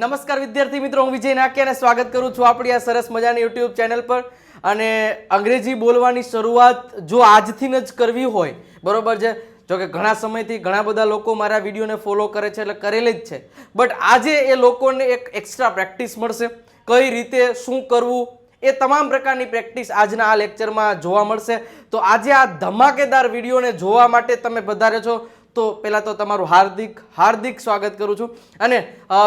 નમસ્કાર વિદ્યાર્થી મિત્રો, હું વિજય નાકિયાને સ્વાગત કરું છું આપણી આ સરસ મજાની યુટ્યુબ ચેનલ પર. અને અંગ્રેજી બોલવાની શરૂઆત જો આજથી જ કરવી હોય, બરોબર છે? જો કે ઘણા સમયથી ઘણા બધા લોકો મારા વિડીયોને ફોલો કરે છે એટલે કરેલી જ છે. બટ આજે એ લોકોને એક એક્સ્ટ્રા પ્રેક્ટિસ મળશે. કઈ રીતે, શું કરવું, એ તમામ પ્રકારની પ્રેક્ટિસ આજના આ લેક્ચરમાં જોવા મળશે. તો આજે આ ધમાકેદાર વિડીયોને જોવા માટે તમે વધારે છો. તો પહેલાં તો તમારું હાર્દિક હાર્દિક સ્વાગત કરું છું. અને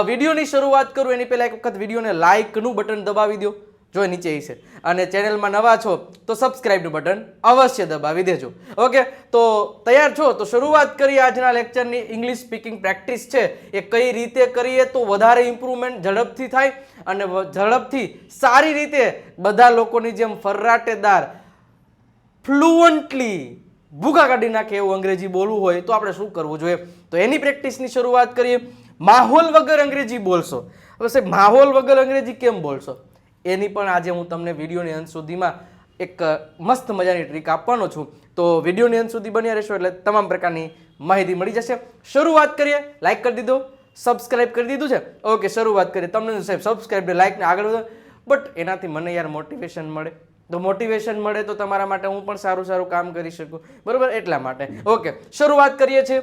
વિડીયોની શરૂઆત કરું, એની પહેલાં એક વખત વિડીયોને લાઇકનું બટન દબાવી દો, જો નીચે ઈ છે. અને ચેનલમાં નવા છો, તો સબસ્ક્રાઇબનું બટન અવશ્ય દબાવી દેજો. ઓકે? તો તૈયાર છો? તો શરૂઆત કરીએ આજના લેક્ચરની. ઇંગ્લિશ સ્પીકિંગ પ્રેક્ટિસ છે એ કઈ રીતે કરીએ તો વધારે ઇમ્પ્રુવમેન્ટ ઝડપથી થાય અને ઝડપથી સારી રીતે બધા લોકોની જેમ ફર્રાટેદાર ફ્લુઅન્ટલી ભૂકા કાઢી નાખે એવું અંગ્રેજી બોલવું હોય તો આપણે શું કરવું જોઈએ? તો એની પ્રેક્ટિસની શરૂઆત કરીએ. માહોલ વગર અંગ્રેજી બોલશો. હવે સાહેબ, માહોલ વગર અંગ્રેજી કેમ બોલશો? એની પણ આજે હું તમને વિડીયોની અંત સુધીમાં એક મસ્ત મજાની ટ્રીક આપવાનો છું. તો વિડીયોની અંત સુધી બન્યા રહેશો એટલે તમામ પ્રકારની માહિતી મળી જશે. શરૂઆત કરીએ. લાઇક કરી દીધો. સબસ્ક્રાઇબ કરી દીધું છે. ઓકે શરૂઆત કરીએ. તમને સાહેબ સબસ્ક્રાઇબ ને લાઈક આગળ વધો. બટ એનાથી મને યાર મોટિવેશન મળે. તો મોટિવેશન મળે તો તમારા માટે હું પણ સારું સારું કામ કરી શકું. બરોબર? એટલા માટે. ઓકે, શરૂઆત કરીએ છીએ.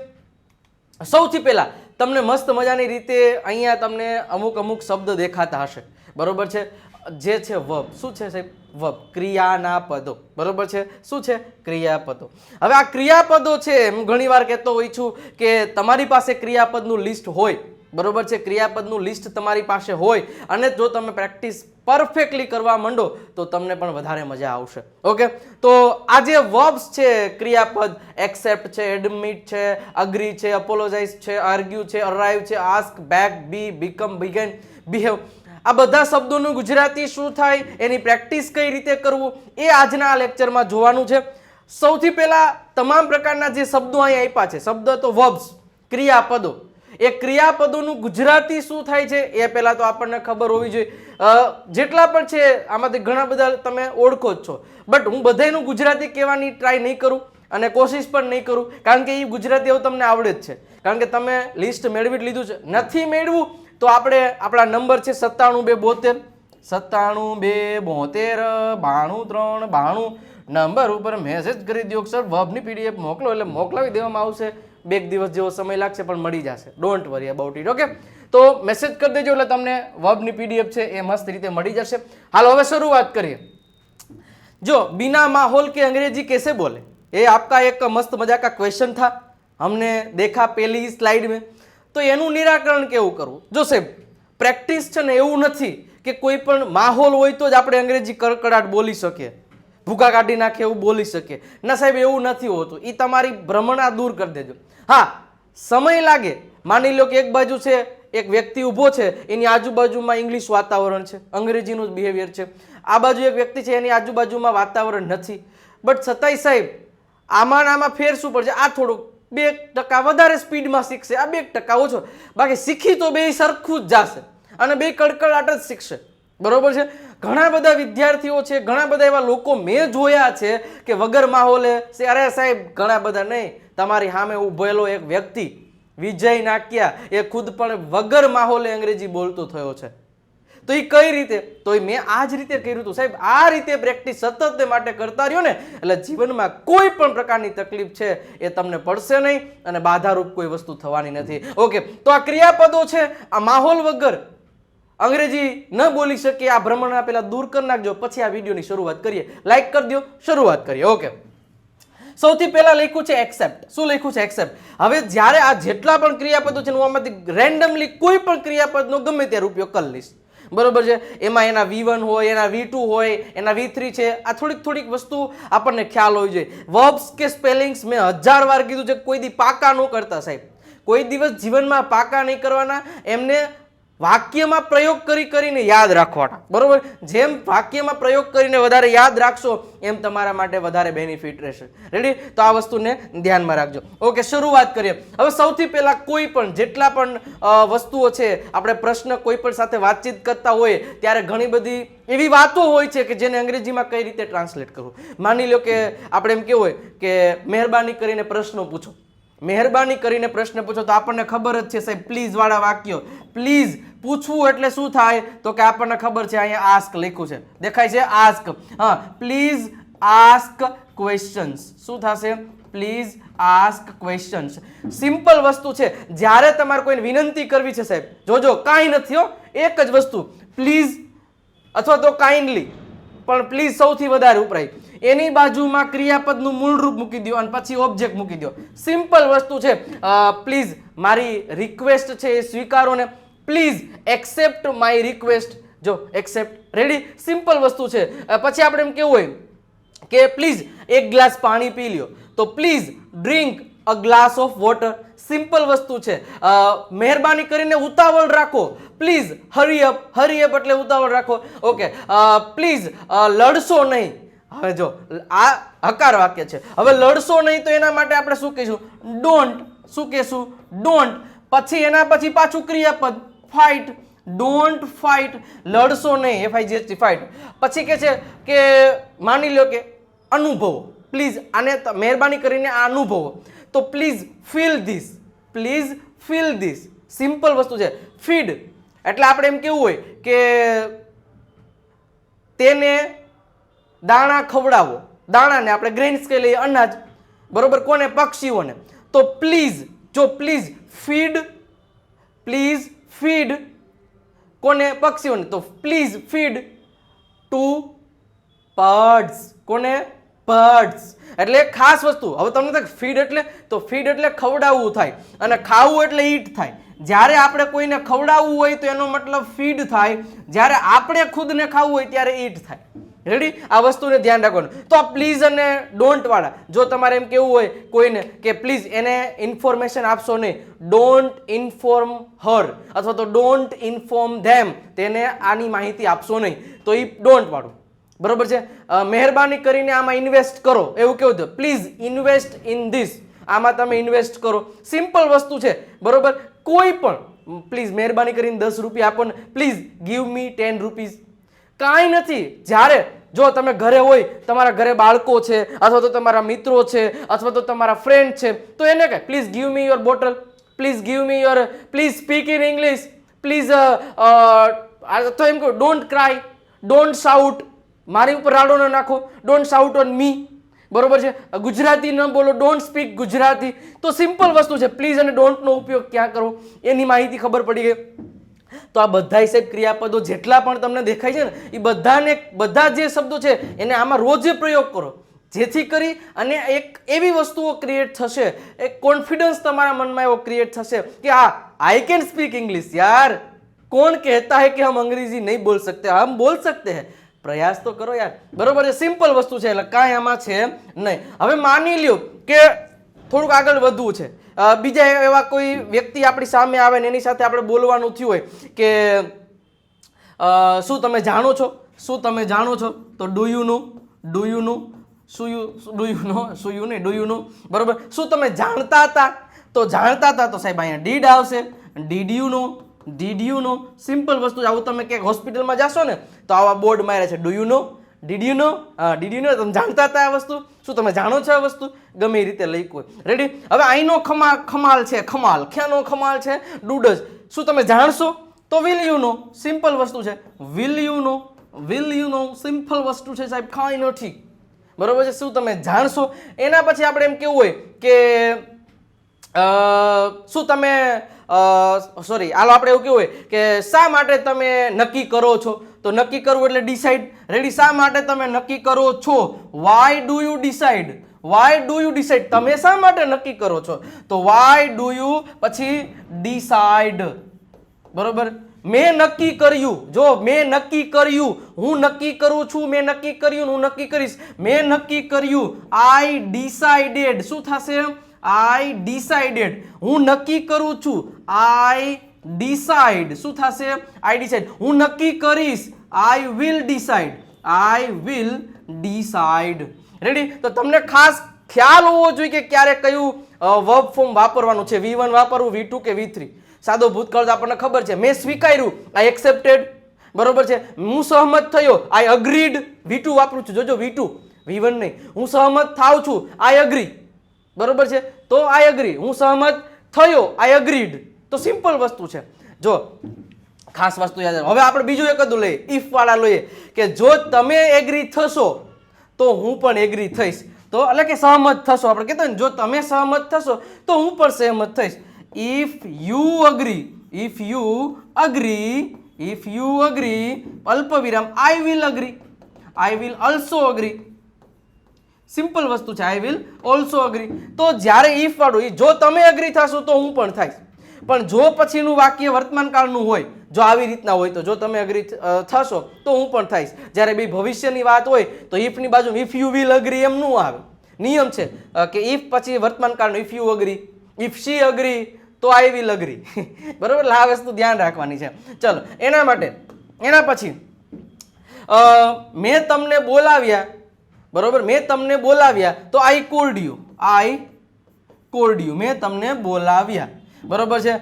સૌથી પહેલાં તમને મસ્ત મજાની રીતે અહીંયા તમને અમુક અમુક શબ્દ દેખાતા હશે. બરોબર છે? જે છે વબ. શું છે સાહેબ? વબ. ક્રિયાના પદો બરોબર છે? શું છે? ક્રિયાપદો. હવે આ ક્રિયાપદો છે, હું ઘણીવાર કહેતો હોઈ છું કે તમારી પાસે ક્રિયાપદનું લિસ્ટ હોય બરોબર છે? ક્રિયાપદનું લિસ્ટ તમારી પાસે હોય અને જો તમે પ્રેક્ટિસ પરફેક્ટલી કરવા માંડો, તો તમને પણ વધારે મજા આવશે. ઓકે તો આ જે વર્બ્સ છે, ક્રિયાપદ એક્સેપ્ટ છે એડમિટ છે અગ્રી છે અપોલોજાઇઝ છે આર્ગ્યુ છે અરાઈવ છે ask bake be become begin behave આ બધા શબ્દોનું ગુજરાતી શું થાય? એની પ્રેક્ટિસ કઈ રીતે કરવું? એ આજના આ લેક્ચરમાં જોવાનું છે. સૌથી પહેલા તમામ પ્રકારના જે શબ્દો અહીં આપ્યા છે, શબ્દ તો વર્બ્સ ક્રિયાપદો. એ ક્રિયાપદોનું ગુજરાતી શું થાય છે એ પહેલાં તો આપણને ખબર હોવી જોઈએ. જેટલા પણ છે, આમાંથી ઘણા બધા તમે ઓળખો જ છો. બટ હું બધાયનું ગુજરાતી કહેવાની ટ્રાય નહીં કરું અને કોશિશ પણ નહીં કરું, કારણ કે એ ગુજરાતી એવું તમને આવડે જ છે. કારણ કે તમે લિસ્ટ મેળવી લીધું છે. નથી મેળવું, તો આપણે આપણા નંબર છે સત્તાણું બે બોતેર. સત્તાણું બે બોતેર, બાણું ત્રણ બાણું. નંબર ઉપર મેસેજ કરી દો સર વબની પીડીએફ મોકલો, એટલે મોકલાવી દેવામાં આવશે. બે એક દિવસ જેવો સમય લાગશે પણ મળી જશે don't worry about it okay તો મેસેજ કરી દેજો એટલે તમને વબની પીડીએફ છે એ મસ્ત રીતે મળી જશે હાલો હવે શરૂઆત કરીએ जो बिना माहौल के अंग्रेजी कैसे बोले ये आपका एक मस्त मजा का क्वेश्चन था हमने देखा પહેલી સ્લાઇડ में તો એનું નિરાકરણ કેવું કરવું જો સાહેબ પ્રેક્ટિસ છે ને એવું નથી કે કોઈ પણ માહોલ હોય તો જ આપણે અંગ્રેજી કડકડાટ બોલી શકીએ ભૂકા કાઢી નાખે એવું બોલી શકે. ના સાહેબ, એવું નથી હોતું. એ તમારી ભ્રમણા દૂર કરી દેજો. હા, સમય લાગે. માની લો કે એક બાજુ છે, એક વ્યક્તિ ઊભો છે, એની આજુબાજુમાં ઇંગ્લિશ વાતાવરણ છે, અંગ્રેજીનું જ બિહેવિયર છે. આ બાજુ એક વ્યક્તિ છે, એની આજુબાજુમાં વાતાવરણ નથી. બટ છતાંય સાહેબ, આમાં આમાં ફેર શું પડશે? આ થોડુંક બે ટકા વધારે સ્પીડમાં શીખશે. આ બે ટકા ઓછો. બાકી શીખી તો બે સરખું જ જશે. અને બે કડકડાટ જ શીખશે. બરોબર છે? ઘણા બધા વિદ્યાર્થીઓ છે, ઘણા બધા એવા લોકો મેં જોયા છે કે વગર માહોલે અરે સાહેબ, ઘણા બધા નહીં. તમારી સામે ઉભેલો એક વ્યક્તિ, વિજય નાક્યા, એ ખુદ પણ વગર માહોલે અંગ્રેજી બોલતો થયો છે. તો એ કઈ રીતે? તો એ મેં આ જ રીતે કર્યું હતું. સાહેબ, આ રીતે પ્રેક્ટિસ સતત તે માટે કરતા રહ્યો ને, એટલે જીવનમાં કોઈ પણ પ્રકારની તકલીફ છે એ તમને પડશે નહીં અને બાધારૂપ કોઈ વસ્તુ થવાની નથી. ઓકે, તો આ ક્રિયાપદો છે, આ માહોલ વગર અંગ્રેજી ન બોલી શકીએ, આ ભ્રમણના પહેલાં દૂર કરી નાખજો. પછી આ વિડીયોની શરૂઆત કરીએ. લાઈક કરી દો શરૂઆત કરીએ. ઓકે સૌથી પહેલા લખ્યું છે એક્સેપ્ટ શું લખ્યું છે એક્સેપ્ટ હવે જ્યારે આ જેટલા પણ ક્રિયાપદો છે હું આમાંથી રેન્ડમલી કોઈ પણ ક્રિયાપદનો ગમે ત્યારે ઉપયોગ કરી લઈશ. બરોબર છે? એમાં એના વી વન હોય, એના વી ટુ હોય, એના વી થ્રી છે. આ થોડીક થોડીક વસ્તુ આપણને ખ્યાલ હોવી જોઈએ. વર્બ્સ કે સ્પેલિંગ્સ મેં હજાર વાર કીધું છે, કોઈ દી પાકા ન કરતા સાહેબ. કોઈ દિવસ જીવનમાં પાકા નહીં કરવાના. એમને વાક્યમાં પ્રયોગ કરી કરીને યાદ રાખવાના. બરોબર? જેમ વાક્યમાં પ્રયોગ કરીને વધારે યાદ રાખશો, એમ તમારા માટે વધારે બેનિફિટ રહેશે. રેડી તો આ વસ્તુને ધ્યાનમાં રાખજો. ઓકે શરૂઆત કરીએ. હવે સૌથી પહેલાં કોઈ પણ જેટલા પણ વસ્તુઓ છે, આપણે પ્રશ્ન કોઈ પણ સાથે વાતચીત કરતા હોય, ત્યારે ઘણી બધી એવી વાતો હોય છે કે જેને અંગ્રેજીમાં કઈ રીતે ટ્રાન્સલેટ કરવું. માની લો કે આપણે એમ કેવું હોય કે મહેરબાની કરીને પ્રશ્નો પૂછો. મહેરબાની કરીને પ્રશ્ન પૂછો તો આપણને ખબર જ છે, સાહેબ પ્લીઝ વાળા વાક્યો. પ્લીઝ પૂછવું એટલે શું થાય? તો કે આપણને ખબર છે, અહીંયા આસ્ક લખ્યું છે. દેખાય છે આસ્ક હા પ્લીઝ આસ્ક ક્વેશ્ચન્સ શું થશે? પ્લીઝ આસ્ક ક્વેશ્ચન્સ સિમ્પલ વસ્તુ છે. જ્યારે તમારે કોઈને વિનંતી કરવી છે, સાહેબ, જોજો, કાંઈ નથી હો. એક જ વસ્તુ પ્લીઝ અથવા તો કાઇન્ડલી પણ પ્લીઝ સૌથી વધારે ઉપરાય એની બાજુમાં ક્રિયાપદનું મૂળરૂપ મૂકી દો અને પછી ઓબ્જેક્ટ મૂકી દો સિમ્પલ વસ્તુ છે. પ્લીઝ મારી રિક્વેસ્ટ છે એ સ્વીકારો ને. પ્લીઝ એક્સેપ્ટ માય રિક્વેસ્ટ જો એક્સેપ્ટ રેડી સિમ્પલ વસ્તુ છે. પછી આપણે એમ કેવું હોય કે પ્લીઝ એક ગ્લાસ પાણી પી લ્યો. તો please drink a glass of water simple વસ્તુ છે. મહેરબાની કરીને ઉતાવળ રાખો. Please hurry up hurry up એટલે ઉતાવળ રાખો. ઓકે પ્લીઝ લડશો નહીં. હવે જો, આ હકાર વાક્ય છે. હવે લડશો નહીં તો એના માટે આપણે શું કહીશું? ડોન્ટ શું કહીશું? ડોન્ટ પછી એના પછી પાછું ક્રિયાપદ. ફાઇટ ડોન્ટ ફાઇટ લડશો નહીં એફ આઈ જી ફાઇટ પછી કે છે કે માની લો કે અનુભવો પ્લીઝ આને મહેરબાની કરીને આ અનુભવો. તો please feel this please feel this simple વસ્તુ છે. ફીડ એટલે આપણે એમ કેવું હોય કે તેને દાણા ખવડાવો. દાણાને આપણે ગ્રેન્સ કહી લઈએ, અનાજ. બરોબર? કોને? પક્ષીઓને. તો પ્લીઝ જો પ્લીઝ ફીડ પ્લીઝ ફીડ કોને પક્ષીઓને? તો પ્લીઝ ફીડ ટુ બર્ડ્સ કોને? બર્ડ્સ એટલે ખાસ વસ્તુ. હવે તમને થાય ફીડ એટલે, તો ફીડ એટલે ખવડાવવું થાય અને ખાવું એટલે ઈટ થાય. જ્યારે આપણે કોઈને ખવડાવવું હોય તો એનો મતલબ ફીડ થાય. જ્યારે આપણે ખુદને ખાવું હોય ત્યારે ઈટ થાય. રેડી આ વસ્તુને ધ્યાન રાખવાનું. તો આ પ્લીઝ અને ડોન્ટ વાળા. જો તમારે એમ કેવું હોય કોઈને કે પ્લીઝ એને ઇન્ફોર્મેશન આપશો નહીં. ડોન્ટ ઇન્ફોર્મ હર અથવા તો ડોન્ટ ઇન્ફોર્મ ધેમ તેને આની માહિતી આપશો નહીં. તો એ ડોન્ટ વાળું. બરોબર છે? મહેરબાની કરીને આમાં ઇન્વેસ્ટ કરો. એવું કેવું છે? પ્લીઝ ઇન્વેસ્ટ ઇન ધીસ આમાં તમે ઇન્વેસ્ટ કરો. સિમ્પલ વસ્તુ છે. બરોબર? કોઈ પણ. પ્લીઝ મહેરબાની કરીને દસ રૂપિયા આપો ને. Please give me ten rupees કાંઈ નથી. જ્યારે જો તમે ઘરે હોય, તમારા ઘરે બાળકો છે, અથવા તો તમારા મિત્રો છે, અથવા તો તમારા ફ્રેન્ડ છે, તો એને કહે please give me your bottle please give me your please speak in English please તો એમ કહું ડોન્ટ ક્રાય ડોન્ટ સાઉટ મારી ઉપર રાડો ન નાખો. ડોન્ટ સાઉટ ઓન મી બરોબર છે? ગુજરાતી ન બોલો. Don't speak Gujarati. તો સિમ્પલ વસ્તુ છે. પ્લીઝ અને ડોન્ટનો ઉપયોગ ક્યાં કરવો? એની માહિતી ખબર પડી ગઈ. તો આ બધા સાહેબ ક્રિયાપદો જેટલા પણ તમને દેખાય છે ને, એ બધાને, બધા જે શબ્દો છે, એને આમાં રોજ પ્રયોગ કરો. જેથી કરી અને એક એવી વસ્તુઓ ક્રિએટ થશે, એક કોન્ફિડન્સ તમારા મનમાં એવો ક્રિએટ થશે કે આ આઈ કેન સ્પીક ઇંગ્લિશ યાર. કોણ કહેતા હે કે હમ અંગ્રેજી નહીં બોલ સકતે હમ બોલ સકતે હે. પ્રયાસ તો કરો યાર. બરોબર છે? સિમ્પલ વસ્તુ છે, એટલે કાંઈ આમાં છે નહીં. હવે માની લ્યો કે થોડુંક આગળ વધવું છે. બીજા એવા કોઈ વ્યક્તિ આપણી સામે આવે ને એની સાથે આપણે બોલવાનું થયું હોય કે શું તમે જાણો છો? શું તમે જાણો છો? તો do you know? Do you know? શું ડુ યુ નો? શું નહીં ડુ યુ નો? બરાબર? શું તમે જાણતા હતા? તો જાણતા હતા તો સાહેબ અહીંયા ડીડ આવશે. Did you know? Did know? Simple વસ્તુ. આવું તમે ક્યાંક હોસ્પિટલમાં જશો ને, તો આવા બોર્ડ માર્યા છે, do you know? Did you know did you know તમે જાણતા હતા આ વસ્તુ? શું તમે જાણો છો આ વસ્તુ? ગમે એ રીતે લઈ કોઈ રેડી હવે અહીંનો ખમા, ખમાલ છે, ખમાલ. ક્યાંનો ખમાલ છે? ડુડસ શું તમે જાણશો? તો વિલ યુ નો સિમ્પલ વસ્તુ છે. Will you know will you know simple વસ્તુ છે સાહેબ. કાંઈ નથી. બરોબર છે? શું તમે જાણશો? એના પછી આપણે એમ કેવું હોય કે શું તમે સોરી હાલો આપણે એવું કેવું હોય કે શા માટે તમે નક્કી કરો છો? તો નક્કી કરવું એટલે ડિસાઇડ રેડી શા માટે તમે નક્કી કરો છો? Why do you decide why do you decide તમે શા માટે નક્કી કરો છો? તો વાય ડુ યુ પછી ડિસાઇડ બરોબર? મેં નક્કી કર્યું. જો મેં નક્કી કર્યું, હું નક્કી કરું છું, મેં નક્કી કર્યું હું નક્કી કરીશ. મેં નક્કી કર્યું. આઈ ડિસાઇડેડ શું થશે? આઈ ડિસાઇડેડ હું નક્કી કરું છું. આઈ ડિસાઇડ શું થશે? આઈ ડિસાઇડ હું નક્કી કરીશ. I will decide I will decide ready તો તમને ખાસ ખ્યાલ હોવો જોઈએ કે ક્યારે કયું વર્બ ફોર્મ વાપરવાનું છે. વી વન વાપરવું વી ટુ કે વી થ્રી સાદો ભૂતકાળ તો આપણને ખબર છે. મેં સ્વીકાર્યું. આઈ એક્સેપ્ટેડ બરોબર છે? હું સહમત થયો. આઈ અગ્રીડ વી ટુ વાપરું છું. જોજો વી ટુ વી વન નહીં. હું સહમત થાવ છું. આઈ અગ્રી બરોબર છે? તો આઈ અગ્રી હું સહમત થયો. આઈ અગ્રીડ તો સિમ્પલ વસ્તુ છે. જો, ખાસ વસ્તુ યાદ. હવે આપણે બીજું એક જ લઈએ. ઇફ વાળા લઈએ. કે જો તમે એગ્રી થશો, તો હું પણ એગ્રી થઈશ. તો એટલે કે સહમત થશો. આપણે કહેતા ને, જો તમે સહમત થશો, તો હું પણ સહમત થઈશ. If you agree if you agree if you agree અલ્પ વિરામ I will agree I will also agree simple વસ્તુ છે આઈ વિલ ઓલ્સો અગ્રી તો જ્યારે ઇફ વાળું ઈ, જો તમે અગ્રી થશો તો હું પણ થઈશ. પણ જો પછીનું વાક્ય વર્તમાનકાળનું હોય, જો આવી રીતના હોય તો જો તમે અગ્રી થશો તો હું પણ થઈશ. જ્યારે બી ભવિષ્યની વાત હોય તો ઇફની બાજુ ઇફ યુ વિલ અગ્રી એમ નું આવે. નિયમ છે કે ઇફ પછી વર્તમાન કાળનું if you agree if she agree તો આઈ વિલ અગ્રી બરાબર? આ વસ્તુ ધ્યાન રાખવાની છે. ચલો, એના માટે, એના પછી મેં તમને બોલાવ્યા બરોબર? મેં તમને બોલાવ્યા તો I called you I called you મેં તમને બોલાવ્યા. બરોબર છે?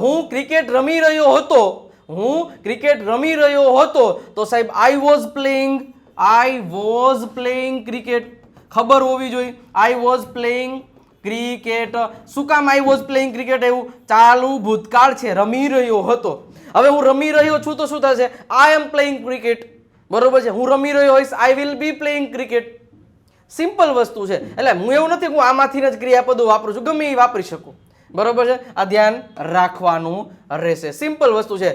હું ક્રિકેટ રમી રહ્યો હતો. હું ક્રિકેટ રમી રહ્યો હતો. તો સાહેબ I was playing I was playing cricket ખબર હોવી જોઈએ. આઈ વોઝ પ્લેઇંગ ક્રિકેટ શું કામ આઈ વોઝ પ્લેઇંગ ક્રિકેટ એવું? ચાલુ ભૂતકાળ છે. રમી રહ્યો હતો. હવે હું રમી રહ્યો છું તો શું થશે? આઈ એમ પ્લેઇંગ ક્રિકેટ બરોબર છે, હું રમી રહ્યો હોઈશ I will be playing cricket simple વસ્તુ છે. એટલે હું એવું નથી હું આમાંથી જ ક્રિયાપદો વાપરું છું, ગમે એ વાપરી શકું. બરોબર છે? આ ધ્યાન રાખવાનું રહેશે. સિમ્પલ વસ્તુ છે.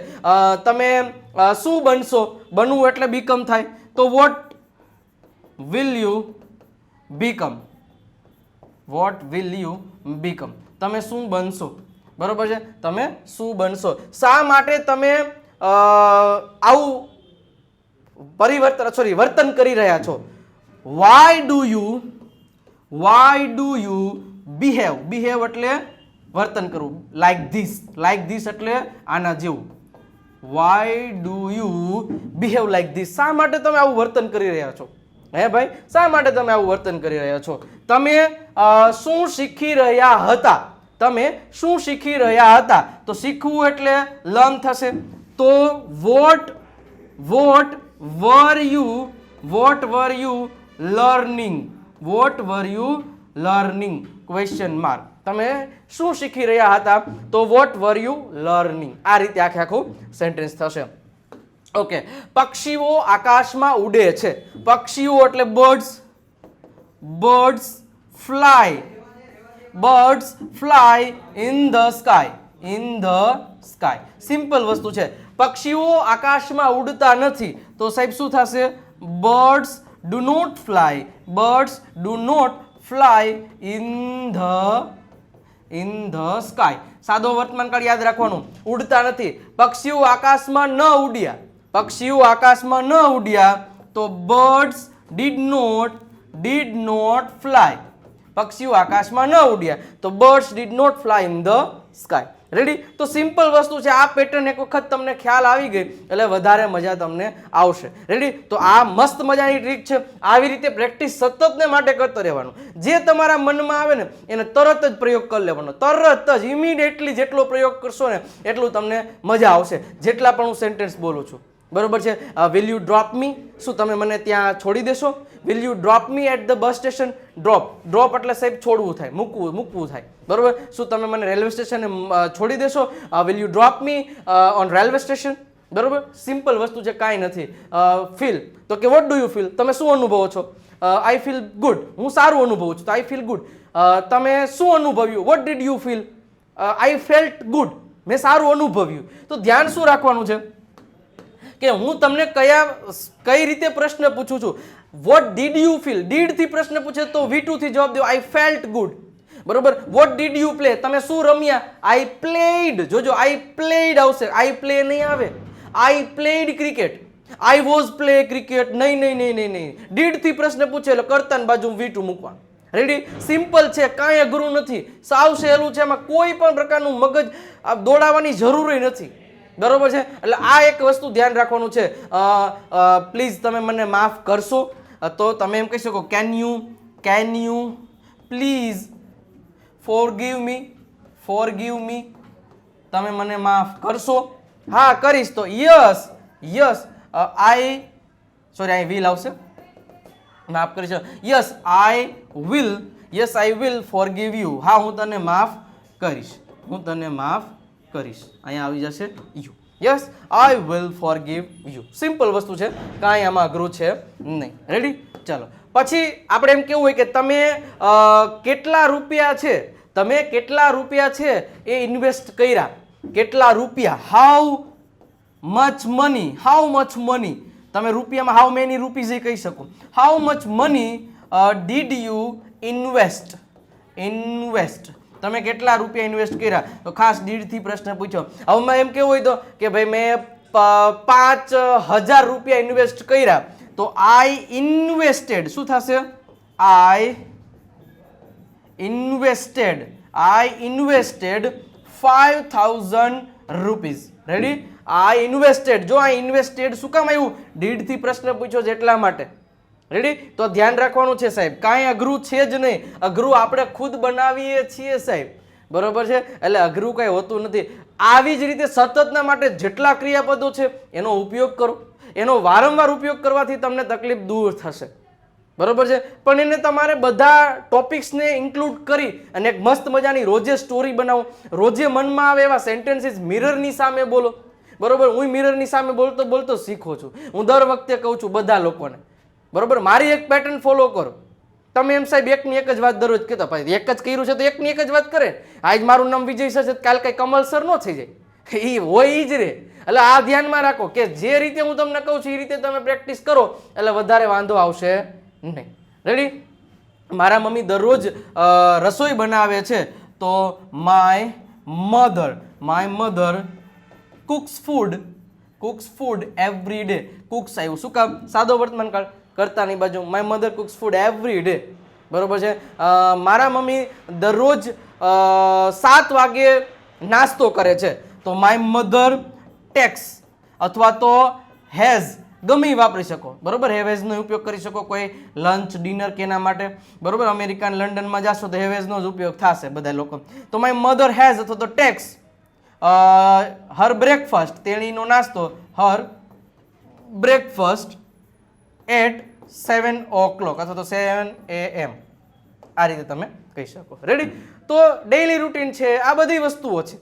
તમે શું બનશો? બનવું એટલે બીકમ થાય. તો what will you become what will you become તમે શું બનશો? બરોબર છે? તમે શું બનશો? શા માટે તમે આવું પરિવર્તન સોરી વર્તન કરી રહ્યા છો. Why do you why do you behave behave એટલે વર્તન કરવું. લાઈક ધીસ લાઈક ધીસ એટલે આના જેવું. Why do you behave like this શા માટે તમે આવું વર્તન કરી રહ્યા છો? હે ભાઈ, શા માટે તમે આવું વર્તન કરી રહ્યા છો? તમે શું શીખી રહ્યા હતા? તમે શું શીખી રહ્યા હતા? તો શીખવું એટલે લર્ન થશે. તો what what were you what were you learning what were you learning question mark તમે શું શીખી રહ્યા હતા? તો વોટ વર યુ લર્નિંગ આ રીતે આખે આખું સેન્ટેન્સ થશે. ઓકે પક્ષીઓ આકાશમાં ઉડે છે. પક્ષીઓ એટલે birds birds fly birds fly in the sky in the sky simple વસ્તુ છે. પક્ષીઓ આકાશમાં ઉડતા નથી. તો સાહેબ, શું થશે? Birds do not fly. Birds do not fly in the in the sky. સાદો વર્તમાન કાળ યાદ રાખવાનું. ઉડતા નથી. પક્ષીઓ આકાશમાં ન ઉડ્યા. પક્ષીઓ આકાશમાં ન ઉડ્યા તો birds did not did not fly. પક્ષીઓ આકાશમાં ન ઉડ્યા તો birds did not fly in the sky. Ready તો સિમ્પલ વસ્તુ છે, આ પેટર્ન એક વખત તમને ખ્યાલ આવી ગઈ, એટલે વધારે મજા તમને આવશે. રેડી તો આ મસ્ત મજાની ટ્રીક છે, આવી રીતે પ્રેક્ટિસ સતતને માટે કરતો રહેવાનું. જે તમારા મનમાં આવે ને, એને તરત જ પ્રયોગ કરી લેવાનો. તરત જ ઇમિડિયેટલી જેટલો પ્રયોગ કરશો ને, એટલું તમને મજા આવશે. જેટલા પણ હું સેન્ટેન્સ બોલું છું. બરોબર છે? વિલ યુ ડ્રોપ મી શું તમે મને ત્યાં છોડી દેશો? Will you drop me at the bus station drop drop એટલે સાહેબ છોડવું થાય, મૂકવું મૂકવું થાય. બરાબર? શું તમે મને રેલવે સ્ટેશને છોડી દેશો? Will you drop me on railway station બરોબર? સિમ્પલ વસ્તુ છે, કાંઈ નથી. ફીલ તો કે વોટ ડુ યુ ફીલ તમે શું અનુભવો છો? આઈ ફીલ ગુડ હું સારું અનુભવું છું, તો આઈ ફીલ ગુડ તમે શું અનુભવ્યું? What did you feel I felt good મેં સારું અનુભવ્યું. તો ધ્યાન શું રાખવાનું છે? કે હું તમને કયા, કઈ રીતે પ્રશ્ન પૂછું છું? વોટ ડીડ યુ ફીલ ડીડથી પ્રશ્ન પૂછે તો વી ટુ થી જવાબ દો આઈ ફેલ્ટ ગુડ બરોબર? વોટ ડીડ યુ પ્લે તમે શું રમ્યા? આઈ પ્લેડ જોજો આઈ પ્લેડ આવશે. આઈ પ્લે નહીં આવે. I played cricket I was play cricket નહીં નહીં નહીં નહીં નહીં. ડીડથી પ્રશ્ન પૂછે એટલે કરતા બાજુ વી ટુ મૂકવાનું. રેડી સિમ્પલ છે, કાંઈ અઘરું નથી. સાવ સહેલું છે, એમાં કોઈ પણ પ્રકારનું મગજ દોડાવવાની જરૂર નથી. બરોબર છે? એટલે આ એક વસ્તુ ધ્યાન રાખવાનું છે. પ્લીઝ તમે મને માફ કરશો. તો તમે એમ કહી શકો can you can you please forgive me forgive me તમે મને માફ કરશો? હા, કરીશ તો. Yes yes I sorry I will આવશે. માફ કરી yes I will yes I will forgive you હા, હું તને માફ કરીશ. હું તને માફ કરીશ. અહીંયા આવી જશે you yes I will forgive you simple વસ્તુ છે, કાંઈ આમાં અઘરું છે નહીં. રેડી ચાલો. પછી આપણે એમ કેવું હોય કે તમે કેટલા રૂપિયા છે, તમે કેટલા રૂપિયા છે એ ઇન્વેસ્ટ કર્યા? કેટલા રૂપિયા? How much money how much money તમે રૂપિયામાં હાઉ મેની રૂપીઝ એ કહી શકો. How much money did you invest invest તમે કેટલા રૂપિયા ઇન્વેસ્ટ કર્યા? તો ખાસ દીડથી પ્રશ્ન પૂછ્યો હવે એમ કેવું હોય તો કે ભાઈ મેં પાંચ હજાર રૂપિયા ઇન્વેસ્ટ કર્યા. તો આઈ ઇન્વેસ્ટેડ શું થશે? I invested I invested five thousand rupees ready I invested જો આ ઇન્વેસ્ટેડ શું કામ આવ્યું? દીડથી પ્રશ્ન પૂછ્યો છે એટલા માટે. રેડી તો ધ્યાન રાખવાનું છે સાહેબ. કાંઈ અઘરું છે જ નહીં. અઘરું આપણે ખુદ બનાવીએ છીએ સાહેબ. બરોબર છે? એટલે અઘરું કાંઈ હોતું નથી. આવી જ રીતે સતતના માટે જેટલા ક્રિયાપદો છે, એનો ઉપયોગ કરો. એનો વારંવાર ઉપયોગ કરવાથી તમને તકલીફ દૂર થશે. બરોબર છે? પણ એને તમારે બધા ટોપિક્સને ઇન્ક્લુડ કરી અને એક મસ્ત મજાની રોજે સ્ટોરી બનાવો. રોજે મનમાં આવે એવા સેન્ટેન્સીસ મિરરની સામે બોલો. બરોબર? હું મિરરની સામે બોલતો બોલતો શીખું છું. હું દર વખતે કહું છું બધા લોકોને બરોબર? મારી એક પેટર્ન ફોલો કરો. તમે એમ સાહેબ, એકની એક જ વાત દરરોજ કહેતા ભાઈ એક જ કર્યું છે તો એકની એક જ વાત કરે. આજ મારું નામ વિજય સર છે, કાલ કંઈ કમલ સર ન થઈ જાય. એ હોય એ જ રે. એટલે આ ધ્યાનમાં રાખો કે જે રીતે હું તમને કહું છું એ રીતે તમે પ્રેક્ટિસ કરો, એટલે વધારે વાંધો આવશે નહીં. રેડી મારા મમ્મી દરરોજ રસોઈ બનાવે છે તો my mother my mother cooks food cooks food every day cooks આવ્યું. શું કામ? સાદો વર્તમાન કાળ કરતાની બાજુ. My mother cooks food every day બરાબર છે? મારા મમ્મી દરરોજ સાત વાગે નાસ્તો કરે છે. તો માય મધર ટેક્સ અથવા તો હેઝ ગમે વાપરી શકો. બરાબર? હેવેઝનો ઉપયોગ કરી શકો કોઈ લંચ ડિનર કે એના માટે. બરાબર? અમેરિકન લંડનમાં જાશો તો હેવેઝનો જ ઉપયોગ થશે બધા લોકો. તો માય મધર હેઝ અથવા તો ટેક્સ હર બ્રેકફાસ્ટ તેણીનો નાસ્તો her breakfast at seven o'clock અથવા તો સેવન એ એમ આ રીતે તમે કહી શકો. રેડી તો ડેઈલી રૂટીન છે, આ બધી વસ્તુઓ છે.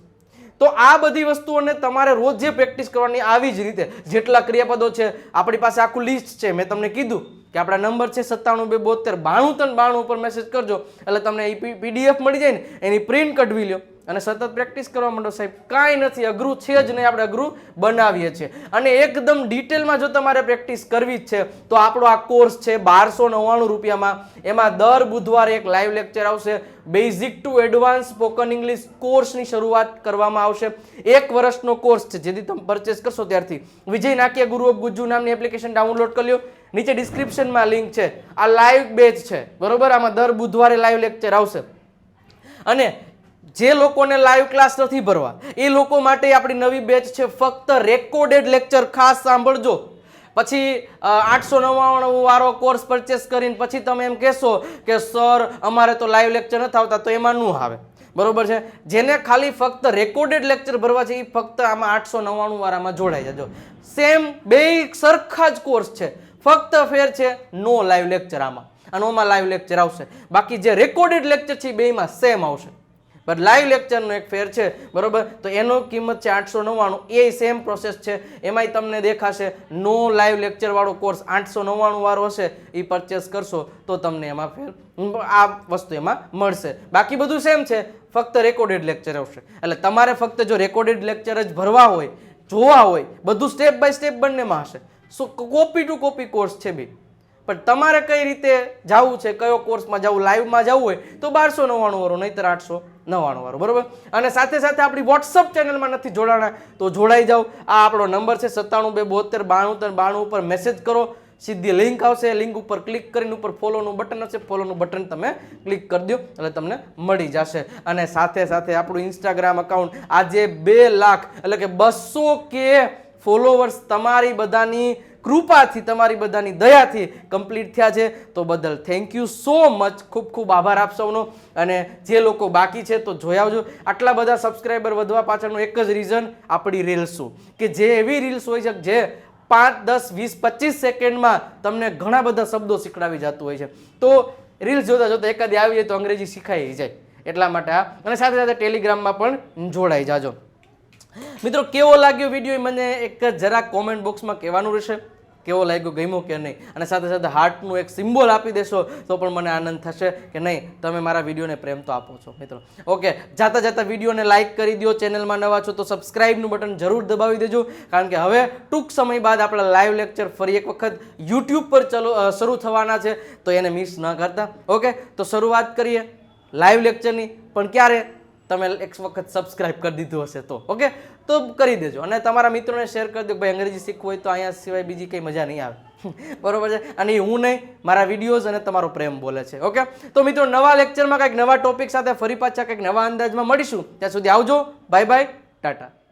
તો આ બધી વસ્તુઓને તમારે રોજ જે પ્રેક્ટિસ કરવાની આવી જ રીતે જેટલા ક્રિયાપદો છે, આપણી પાસે આખું લિસ્ટ છે. મેં તમને કીધું કે આપણા નંબર છે સત્તાણું બે બોતેર. બાણું ત્રણ બાણું ઉપર મેસેજ કરજો. એટલે તમને એ પીડીએફ મળી જાય ને, એની પ્રિન્ટ કઢવી લ્યો. અને સતત પ્રેક્ટિસ કરવા માંડો સાહેબ, કાંઈ નથી, અઘરું છે જ નહીં, આપણે અઘરું બનાવીએ છીએ. અને એકદમ ડિટેલમાં જો તમારે પ્રેક્ટિસ કરવી જ છે, તો આપણો આ કોર્સ છે બારસો નવ્વાણું રૂપિયામાં. એમાં દર બુધવારે એક લાઈવ લેક્ચર આવશે. Basic to advance spoken English કોર્સની શરૂઆત કરવામાં આવશે. એક વર્ષનો કોર્સ છે, જેથી તમે પરચેસ કરશો ત્યારથી. વિજય નાક્ય ગુરુ ઓફ ગુજ્જુ નામની એપ્લિકેશન ડાઉનલોડ કરી લો નીચે ડિસ્ક્રિપ્શનમાં લિંક છે. આ લાઈવ બેચ છે. બરોબર? આમાં દર બુધવારે લાઈવ લેક્ચર આવશે. અને જે લોકોને લાઈવ ક્લાસ નથી ભરવા, એ લોકો માટે આપણી નવી બેચ છે, ફક્ત રેકોર્ડેડ લેક્ચર ખાસ સાંભળજો. પછી આઠસો નવ્વાણું વાળો કોર્સ પરચેસ કરીને પછી તમે એમ કહેશો કે સર અમારે તો લાઈવ લેક્ચર નથી આવતા. તો એમાં નું આવે. બરોબર છે? જેને ખાલી ફક્ત રેકોર્ડેડ લેક્ચર ભરવા છે એ ફક્ત આમાં આઠસો નવ્વાણું વાળામાં જોડાઈ જજો. સેમ બે સરખા જ કોર્સ છે. ફક્ત ફેર છે નો લાઈવ લેક્ચર આમાં. અને ઓમાં લાઈવ લેક્ચર આવશે. બાકી જે રેકોર્ડેડ લેક્ચર છે એ બેમાં સેમ આવશે. બટ લાઈવ લેક્ચરનો એક ફેર છે, બરોબર? તો એનો કિંમત છે આઠસો નવ્વાણું. એ સેમ પ્રોસેસ છે. એમાંય તમને દેખાશે નો લાઈવ લેક્ચરવાળો કોર્સ આઠસો નવ્વાણું વાળો હશે એ પરચેસ કરશો, તો તમને એમાં ફેર આ વસ્તુ એમાં મળશે. બાકી બધું સેમ છે. ફક્ત રેકોર્ડેડ લેક્ચર આવશે. એટલે તમારે ફક્ત જો રેકોર્ડેડ લેક્ચર જ ભરવા હોય, જોવા હોય, બધું સ્ટેપ બાય સ્ટેપ બંનેમાં હશે. So copy to copy course છે બી. પણ તમારે કઈ રીતે જવું છે, કયો કોર્સમાં જવું લાઈવમાં જવું હોય, તો બારસો નવ્વાણું વાળું, નહીંતર આઠસો. નવ્વાણું વાળું બરાબર? અને સાથે સાથે આપણી વોટ્સઅપ ચેનલમાં નથી જોડાણા, તો જોડાઈ જાઓ. આ આપણો નંબર છે સત્તાણું બે બોતેર બાણું ત્રણ બાણું ઉપર મેસેજ કરો. સીધી લિંક આવશે લિંક ઉપર ક્લિક કરીને ઉપર ફોલોનું બટન હશે ફોલોનું બટન તમે ક્લિક કરી દો, એટલે તમને મળી જશે. અને સાથે સાથે આપણું ઇન્સ્ટાગ્રામ અકાઉન્ટ આજે બે લાખ, એટલે કે બસો કે ફોલોવર્સ તમારી બધાની કૃપાથી, તમારી બધાની દયાથી કમ્પ્લીટ થયા છે. તો બદલ થેન્ક યુ સો મચ ખૂબ ખૂબ આભાર આપ સૌનો. અને જે લોકો બાકી છે તો જોઈ આવજો. આટલા બધા સબસ્ક્રાઈબર વધવા પાછળનું એક જ રીઝન આપણી રીલ્સો કે જે એવી રીલ્સ હોય છે જે પાંચ, દસ, વીસ, પચીસ સેકન્ડમાં તમને ઘણા બધા શબ્દો શીખડાવી જતું હોય છે. તો રીલ્સ જોતા જોતા એકાદી આવી જાય તો અંગ્રેજી શીખાઈ જાય. એટલા માટે આ. અને સાથે સાથે ટેલિગ્રામમાં પણ જોડાઈ જાજો. મિત્રો, કેવો લાગ્યો વીડિયો મને એક જરાક કોમેન્ટ બોક્સમાં કહેવાનું રહેશે. કેવો લાગ્યો, ગમ્યો કે નહીં? અને સાથે સાથે હાર્ટનું એક સિમ્બોલ આપી દેશો, તો પણ મને આનંદ થશે કે નહીં? તમે મારા વિડીયોને પ્રેમ તો આપો છો, મિત્રો. ઓકે, જાતા જાતા વિડીયોને લાઇક કરી દો ચેનલમાં નવા છો તો સબસ્ક્રાઇબનું બટન જરૂર દબાવી દેજો, કારણ કે હવે ટૂંક સમય બાદ આપણા લાઈવ લેક્ચર ફરી એક વખત યુટ્યુબ પર ચલો શરૂ થવાના છે, તો એને મિસ ન કરતા. ઓકે, તો શરૂઆત કરીએ લાઈવ લેક્ચરની પણ ક્યારે? તમે એક વખત સબસ્ક્રાઇબ કરી દીધું હશે તો. ઓકે તો કરી દેજો. અને તમારા મિત્રોને શેર કરી દો ભાઈ અંગ્રેજી શીખવું હોય તો અહીંયા સિવાય બીજી કંઈ મજા નહીં આવે. બરોબર છે? અને હું નહીં, મારા વિડીયોઝ અને તમારો પ્રેમ બોલે છે. ઓકે તો મિત્રો, નવા લેક્ચરમાં કંઈક નવા ટોપિક સાથે ફરી પાછા કંઈક નવા અંદાજમાં મળીશું. ત્યાં સુધી આવજો. Bye bye Tata